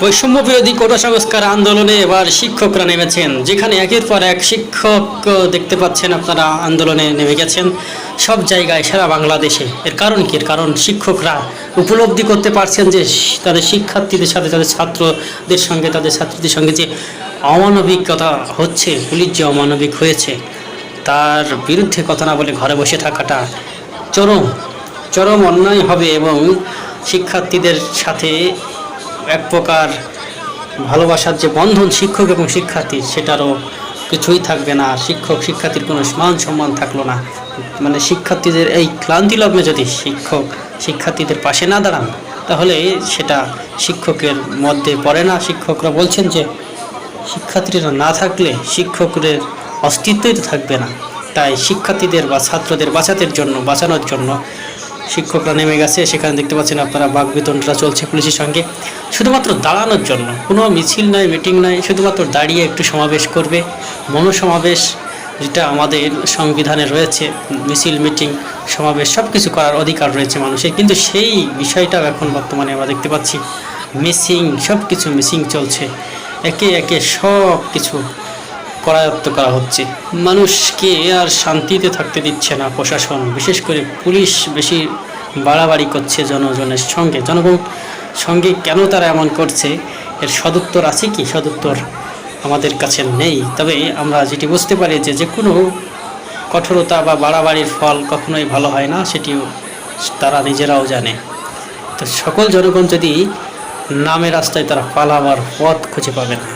বৈষম্য বিরোধী কোটা সংস্কার আন্দোলনে এবার শিক্ষকরা নেমেছেন, যেখানে একের পর এক শিক্ষক দেখতে পাচ্ছেন আপনারা আন্দোলনে নেমে গেছেন সব জায়গায় সারা বাংলাদেশে। এর কারণ কি? এর কারণ শিক্ষকরা উপলব্ধি করতে পারছেন যে তাদের শিক্ষার্থীদের সাথে, তাদের ছাত্রদের সঙ্গে, তাদের ছাত্রীদের সঙ্গে যে অমানবিকতা হচ্ছে, পুলিশ যে অমানবিক হয়েছে, তার বিরুদ্ধে কথা না বলে ঘরে বসে থাকাটা চরম চরম অন্যায় হবে এবং শিক্ষার্থীদের সাথে এক প্রকার ভালোবাসার যে বন্ধন শিক্ষক এবং শিক্ষার্থী, সেটারও কিছুই থাকবে না। শিক্ষক, শিক্ষার্থীর কোনো মান সম্মান থাকল না। মানে শিক্ষার্থীদের এই ক্লান্তি লগ্নে যদি শিক্ষক, শিক্ষার্থীদের পাশে না দাঁড়ান, তাহলে সেটা শিক্ষকের মধ্যে পড়ে না। শিক্ষকরা বলছেন যে, শিক্ষার্থীরা না থাকলে শিক্ষকদের অস্তিত্বই তো থাকবে না। তাই শিক্ষার্থীদের বা ছাত্রদের বাঁচাতের জন্য, বাঁচানোর জন্য শিক্ষকরা নেমে গেছে। সেখানে দেখতে পাচ্ছেন আপনারা বাগবিতনটা চলছে পুলিশের সঙ্গে। শুধুমাত্র দাঁড়ানোর জন্য। কোনো মিছিল নয় মিটিং নয় শুধুমাত্র দাঁড়িয়ে একটু সমাবেশ করবে। মনোসমাবেশ যেটা আমাদের সংবিধানে রয়েছে। মিছিল, মিটিং, সমাবেশ সব কিছু করার অধিকার রয়েছে মানুষের। কিন্তু সেই বিষয়টাও এখন বর্তমানে আমরা দেখতে পাচ্ছি। মিসিং সব কিছু মিসিং চলছে। একে একে সব কিছু করায়ত্ত করা হচ্ছে। মানুষকে আর শান্তিতে থাকতে দিচ্ছে না প্রশাসন। বিশেষ করে পুলিশ বেশি বাড়াবাড়ি করছে জনজনের সঙ্গে। জনগণ সঙ্গে কেন তারা এমন করছে? এর সদুত্তর আছে কি? সদুত্তর আমাদের কাছে নেই। তবে আমরা যেটি বুঝতে পারি যে যে কোনো কঠোরতা বা বাড়াবাড়ির ফল কখনোই ভালো হয় না, সেটিও তারা নিজেরাও জানে। তো সকল জনগণ যদি নামে রাস্তায় তারা পালাবার পথ খুঁজে পাবে না।